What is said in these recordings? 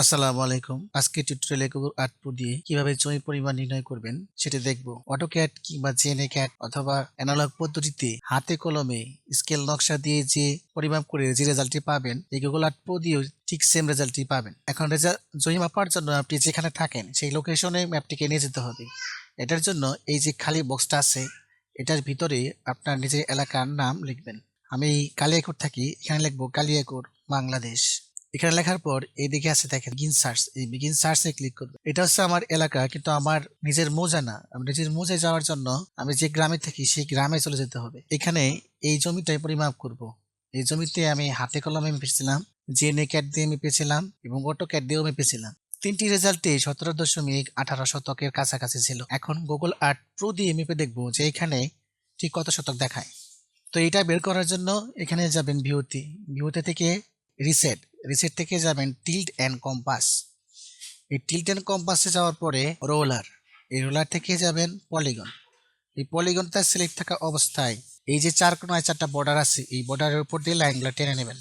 আসসালামু আলাইকুম। আজকে টিউটোরিয়ালে গুগল আর্ট প্রো দিয়ে কীভাবে জমি পরিমাণ নির্ণয় করবেন সেটা দেখব। অটোক্যাড কিংবা জেনে ক্যাট অথবা অ্যানালগ পদ্ধতিতে হাতে কলমে স্কেল নকশা দিয়ে যে পরিমাপ করে যে রেজাল্টটি পাবেন, এই গুগল আর্ট প্রো দিয়েও ঠিক সেম রেজাল্টটি পাবেন। এখন রেজাল্ট জমি মাপার জন্য আপনি যেখানে থাকেন সেই লোকেশনে ম্যাপটিকে নিয়ে যেতে হবে। এটার জন্য এই যে খালি বক্সটা আছে, এটার ভিতরে আপনার নিজের এলাকার নাম লিখবেন। আমি কালিয়াকুর থাকি, এখানে লিখব কালিয়াকুর বাংলাদেশ। এখানে লেখার পর এইদিকে আছে দেখেন বিগিন সার্চ এই বিগিন সার্চে ক্লিক করবে এটা হচ্ছে আমার এলাকা, কিন্তু আমার নিজের মোজা না। আমি নিজের মৌজায় যাওয়ার জন্য আমি যে গ্রামে থাকি, সেই গ্রামে চলে যেতে হবে। এখানে এই জমিটাই পরিমাপ করব। এই জমিতে আমি হাতে কলমে মেপেছিলাম জেনে ক্যাট দিয়ে মেপেছিলাম এবং অটো ক্যাট দিয়েও মেপেছিলাম তিনটি রেজাল্টে সতেরো দশমিক আঠারো শতকের কাছাকাছি ছিল। এখন গুগল আর্ট প্রো দিয়ে মেপে দেখব যে এখানে ঠিক কত শতক দেখায়। তো এটা বের করার জন্য এখানে যাবেন ভিউতে ভিউতে থেকে রিসেট রিসেট থেকে যাবেন টিল্ট অ্যান্ড কম্পাস এই টিল্ট অ্যান্ড কম্পাসে যাওয়ার পরে রোলার এই রোলার থেকে যাবেন পলিগন এই পলিগনটা সিলেক্ট থাকা অবস্থায় এই যে চার কোনায় চারটা বর্ডার আছে, এই বর্ডারের উপর দিয়ে লাইনগুলো টেনে নেবেন।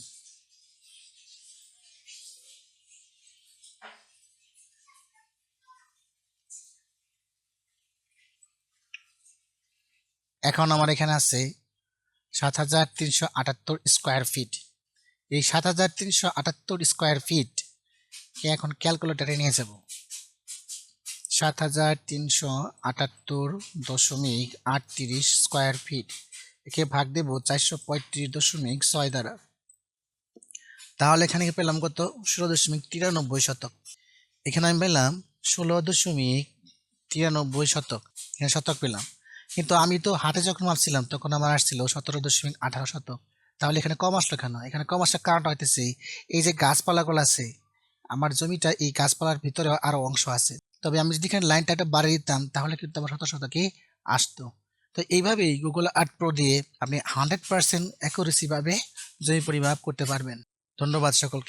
এখন আমার এখানে আছে সাত হাজার তিনশো আটাত্তর স্কোয়ার ফিট এই সাত হাজার তিনশো আটাত্তর স্কোয়ার ফিট এখন ক্যালকুলেটারে নিয়ে যাব। সাত হাজার তিনশো আটাত্তর দশমিক আটত্রিশ স্কোয়ার ফিট একে ভাগ দেব চারশো পঁয়ত্রিশ দশমিক ছয় দ্বারা। তাহলে এখানে পেলাম কত? ষোলো দশমিক তিরানব্বই শতক। এখানে আমি পেলাম ষোলো দশমিক তিরানব্বই শতক। এখানে শতক পেলাম। কিন্তু আমি তো হাটে যখন মাপছিলাম, তখন আমার আসছিল সতেরো দশমিক আঠারো শতক। তাহলে এখানে কম আসলো কেন? এখানে কম আসার কারণটা হইতেছে, এই যে গাছপালাগুলো আছে, আমার জমিটা এই গাছপালার ভিতরে আরও অংশ আছে। তবে আমি যদি এখানে লাইনটা একটা বাড়িয়ে দিতাম, তাহলে কিন্তু আমার শত শতকে আসতো। তো এইভাবেই গুগল আর্ট প্রো দিয়ে আপনি হান্ড্রেড পার্সেন্ট অ্যাকুরেসিভাবে জমি পরিমাপ করতে পারবেন। ধন্যবাদ সকলকে।